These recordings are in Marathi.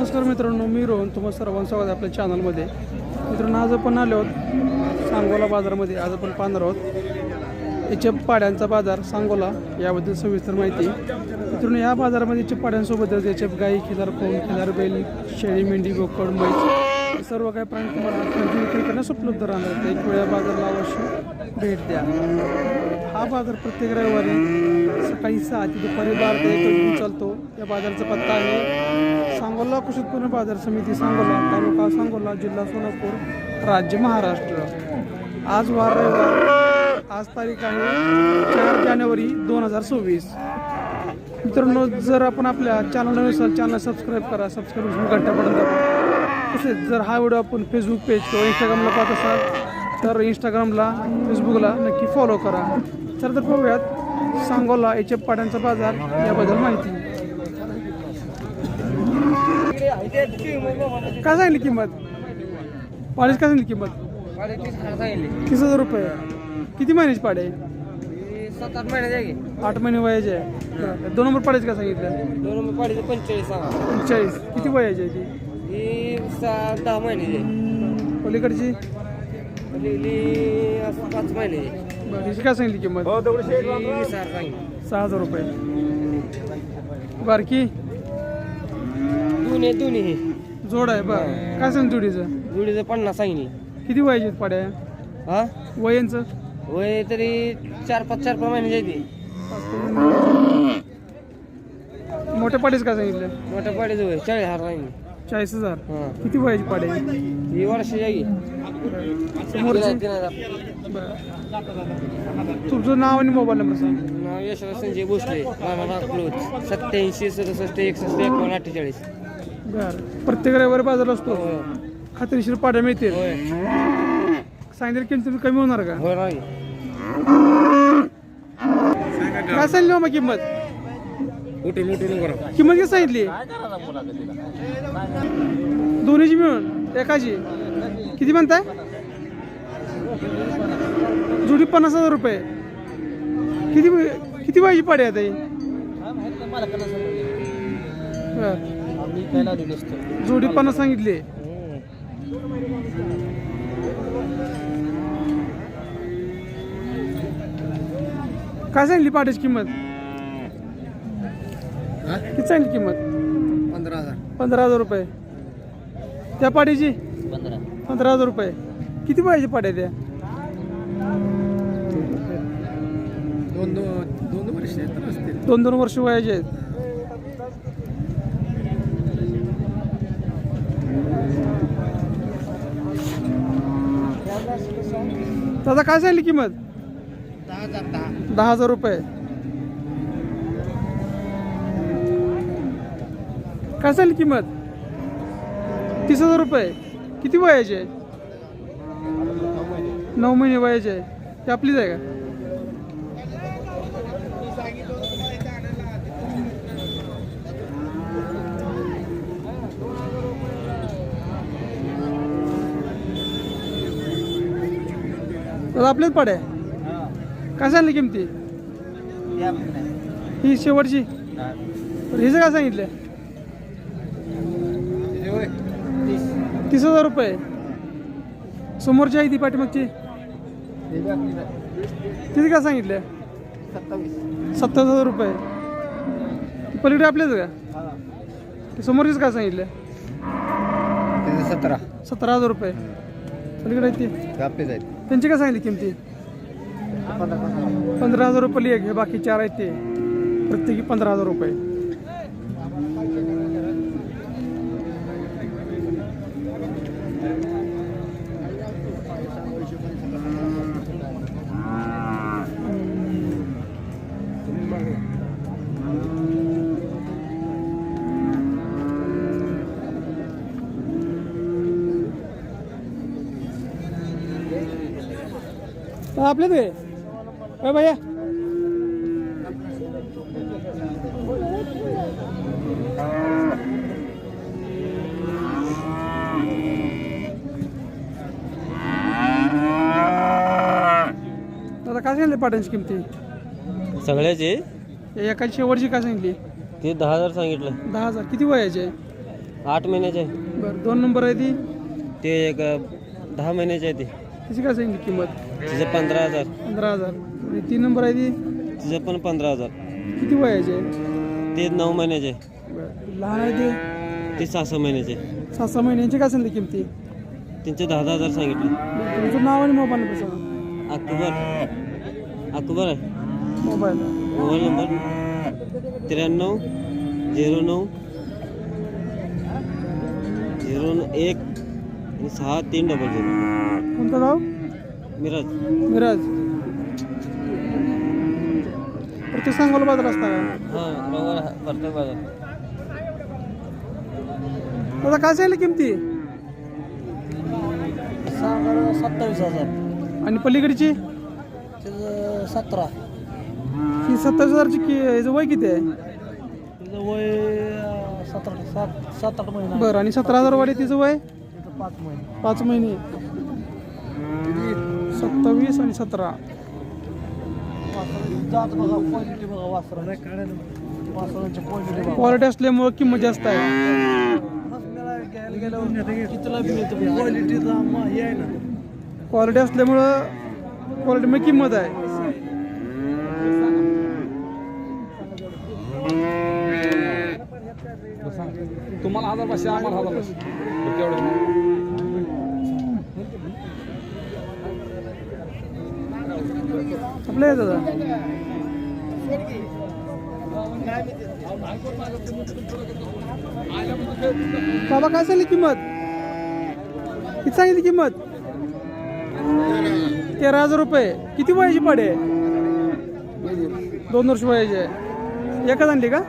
नमस्कार मित्रांनो मी रोहन. तुम्हाला सर्वांचं स्वागत आहे आपल्या चॅनलमध्ये मित्रांनो आज आपण आलो आहोत सांगोला बाजारामध्ये. आज आपण पाहणार आहोत याच्या पाड्यांचा बाजार सांगोला याबद्दल सविस्तर माहिती. मित्रांनो या बाजारामध्ये याच्या पाड्यांसोबतच याचे गाई खिलार कोण खिलार बैल शेळी मेंढी बोकड म्हैस हे सर्व काही प्राणी तुम्हाला खरेदी उपलब्ध राहणार आहेत. एक वेळा बाजारला अवश्य भेट द्या. हा बाजार प्रत्येक रविवारी सकाळी सहा ते दुपारी बारा ते एक चालतो. या बाजाराचा पत्ता आहे सांगोला कृषी उत्पन्न बाजार समिती सांगोला तालुका सांगोला जिल्हा सोलापूर राज्य महाराष्ट्र. आज वार रविवार. आज तारीख आहे चार जानेवारी दोन हजार सव्वीस. मित्रांनो जर आपण आपल्या चॅनलला चॅनल सबस्क्राईब करा. सबस्क्राईब घंटा तसेच जर हा व्हिडिओ आपण फेसबुक पेज किंवा इंस्टाग्रामला पाहत असाल तर इंस्टाग्रामला फेसबुकला नक्की फॉलो करा. तर तर पाहूयात सांगोला याच्या पाड्यांचा बाजार याबद्दल माहिती. काय सांगितली किंमत? पाड्याची काय सांगितली किंमत? तीस हजार रुपये. किती महिन्याची पाडे सात आठ आठ महिने वयाचे आहे. दोन नंबर पाड्याची काय सांगितलं? दोन रुपये पाडीचे पंचेचाळीस पंचेचाळीस. किती वयाची आहे ती? सहा दहा महिने पलीकडची? पाच महिने बरं हिची काय सांगितली किंमत? वीस हजार सांगितलं. सहा हजार रुपये. बारकी? दोन्ही दोन्ही हे जोड आहे बरं. काय सांग जोडीचं? जोडीचं पन्नास सांगितलं. किती वयाची पाड्या? हा? वयांचं वय तरी चार पाच चार पाच महिने जाते मोठ्या पाडीचं काय सांगितलं? मोठ्या पाडीचं वय चाळीस हजार सांगितलं. चाळीस हजार. हा. किती वयाची पाडे? ही वर्ष जागी समोरची? तीन हजार. बरं. तुमचं नाव आणि मोबाईल नंबर सांग. नाव यशवंत संजय भोसले नागपूर सत्याऐंशी सदुसष्ट एकसष्ट एकावन्न अठ्ठेचाळीस. बरं. प्रत्येक रविवारी बाजार असतो. होय खात्रीशीर पाड्या मिळतील. होय. सांगितलं किंमत तुम्ही कमी होणार का? होय राही काय सांगितली किंमत? उठून उठून किंमत किती सांगितली? दोन्हीची मिळून एकाची. किती म्हणताय? जोडी पन्नास हजार रुपये. किती किती पाहिजे पाडे आता ही? बरं. जोडी पन्नास सांगितली. काय सांगितली पाड्याची किंमत? किती सांगितली किंमत? पंधरा हजार. पंधरा हजार रुपये. त्या पाड्याची पंधरा. पंधरा हजार रुपये. किती पाहिजे पाड्या त्या? दोन दोन दोन वर्ष असतील. दोन दोन वर्ष वयाचे आहेत. दादा काय सांगली किंमत? दहा हजार रुपये. काय सांगली किंमत? तीस हजार रुपये. किती वयाचे आहे? नऊ महिने वयाचे आहे. ती आपलीच आहे का? आपल्याच पाड्या काय सांगली किमती? ही. शेवटची. हिचं काय सांगितलं तीस हजार रुपये. समोरची आहे ती पाठीमागची. तिथे काय सांगितलं? सत्तावीस हजार रुपये. ती पलीकडे आपल्याच का? ती समोरचीच काय सांगितलं? सतरा. सतरा हजार रुपये. पलीकडे आहेत ती. आपलेच आहेत. त्यांची काय सांगितली किमती? पंधरा हजार. रुपये एक हे बाकी चार आहेत ते. प्रत्येकी पंधरा हजार रुपये. आहे. काय भैया. दादा काय सांगितले पाट्यांची किमती? सगळ्याचे? या एकाची शेवटची काय सांगितली? ते दहा हजार सांगितलं. दहा हजार. किती वयाचे? आठ महिन्याचे. आहे बरं दोन नंबर आहे ती? ते एक अ, दहा महिन्याचे आहे ते. त्याची काय सांगितली किंमत? तिचं पंधरा हजार. पंधरा हजार. आणि तीन नंबर आहे ती? तिचं पण पंधरा हजार. किती वयाचे आहे? ते नऊ महिन्याचे. बरं. लहान आहे ते? ते सहा सहा महिन्याचे आहे. सहा सहा महिन्यांची काय सांगली किमती त्यांचे दहा दहा हजार सांगितले. बरं, तुमचं नाव आणि मोबाईल नंबर सांगा. अक्टोबर अक्टोबर आहे. मोबाईल. Mobile number? त्र्याण्णव झिरो नऊ झिरो एक आणि सहा तीन डबल झिरो. कोणतं गाव मिराज. मिराज. प्रत्येक सांगोला बाजार असता का? हां बरोबर प्रत्येक बाजार. दादा काय सांगितलं किमती? सत्तावीस हजार. आणि पलीकडची? त्याचं सतरा. ही सत्तावीस हजारची कि याचं वय किती आहे? तिचं वय सतरा सात सात आठ महिना बरं आणि सतरा हजार वाढे तिचं वय? पाच महिने. पाच महिने. सत्तावीस आणि सतरा. क्वालिटी असल्यामुळे किंमत जास्त आहे. कितीला मिळतं क्वालिटी असल्यामुळं क्वालिटीमध्ये किंमत आहे. तुम्हाला हजार पाचशे आम्हाला हजार पाचशे. तेवढं आपलं आहे दादा? बाबा काय सांगली किंमत? किती सांगितली किंमत? तेरा हजार रुपये. किती वयाची पाडे दोन वर्ष वयाची आहे. एकच आणली का?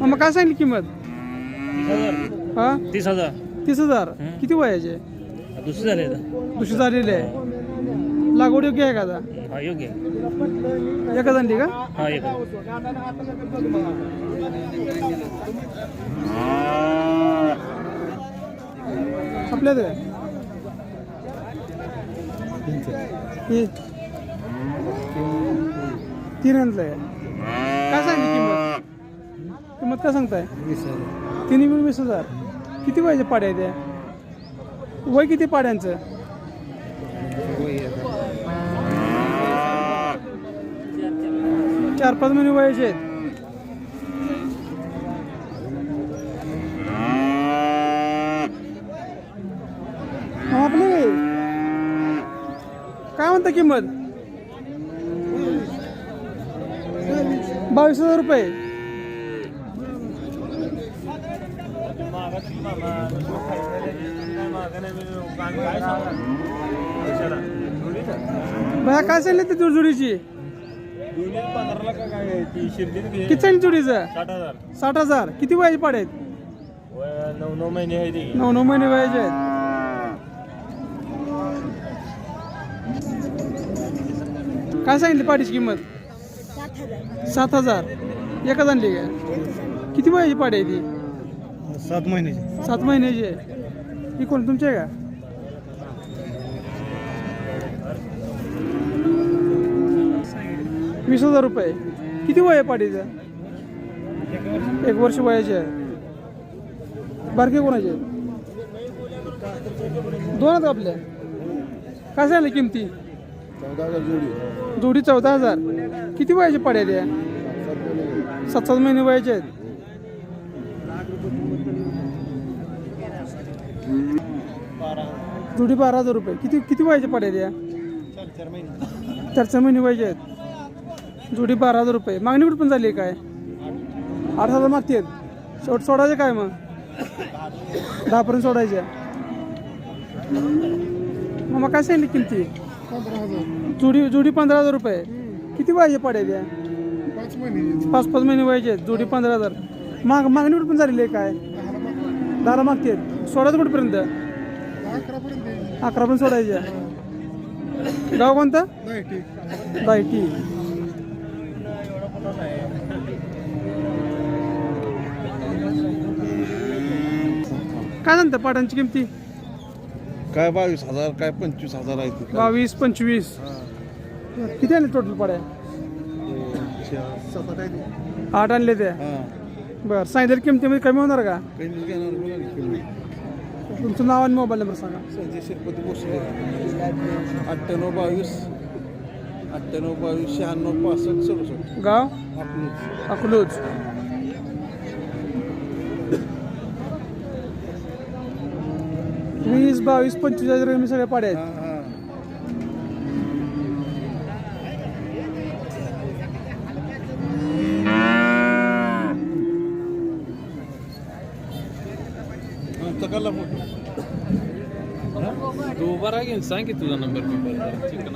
मग काय सांगली किंमत? हा? तीस हजार. तीस हजार. किती वयाचे दुसरं झाले दुसरी झालेली आहे. लागवड योग्य आहे का आता? हा योग्य एकच आणली का? हा एक आपल्या इथं काय हे तीन आहे काय सांगली किंमत? किंमत काय सांगताय? तिन्ही मिळून वीस हजार. किती वयाचे पाड्या आहे त्या? वय किती पाड्यांचं? चार पाच महिने वयाचे आहेत. हा, आपले काय म्हणता किंमत? बावीस हजार रुपये. भया काय सांगितलं ते जुडजुडीची? किती सांगितलं जुडीचं? साठ हजार. किती वयाचे पाडे आहेत नऊ नऊ महिने नऊ नऊ महिने वयाचे आहेत. काय सांगितली पाडीची किंमत? सात हजार. एकच आणली का? किती वयाची पाडी आहे ती? सात महिन्याचे. सात महिन्याची आहे. ही कोण तुमची आहे का? वीस हजार रुपये. किती वय आहे पाडीचं? एक वर्ष वयाचे आहे. बारके कोणाचे? दोन आहेत आपल्या काय झालं किमती? जोडी चौदा हजार. किती वयाचे पाड्या त्या सात सात महिने वयाचे आहेत. जोडी बारा हजार रुपये. किती किती वयाचे पाड्या त्या चार चार महिने. वयाचे आहेत. जोडी बारा हजार रुपये. मागणी कुठं पण झाली काय? आठ हजार मागते शेवट सोडायचे काय मग? दहापर्यंत सोडायच्या मग काय सांगितली किमती? जोडी जोडी पंधरा हजार रुपये. किती वयाचे पाड्या त्या पाच पाच महिने वयाचे आहेत. जोडी पंधरा हजार. माग मागणी कुठं पण झालेली आहे काय? दहाला मागते सोडायचं कुठपर्यंत? अकरा पण सोडायच्या गाव कोणतं? दायटी काय सांगता पाटांची किमती? काय बावीस हजार काय पंचवीस हजार आहे ते. बावीस पंचवीस. किती आले टोटल पाड्या? आठ आणले ते. हां. बरं सांगितलं किमतीमध्ये कमी होणार का? घेणार बोला ना किंमत. तुमचं नाव आणि मोबाईल नंबर सांगा. संजय शिरपती भोसले. अठ्ठ्याण्णव बावीस अठ्ठ्याण्णव बावीस शहाण्णव पासष्ट सदुसष्ट. गाव? आपलं अकलूज. वीस बावीस पंचवीस हजार मी सगळे पाड्या आहेत हां हां आमचा कल्ला मोठा तू बरा घेऊन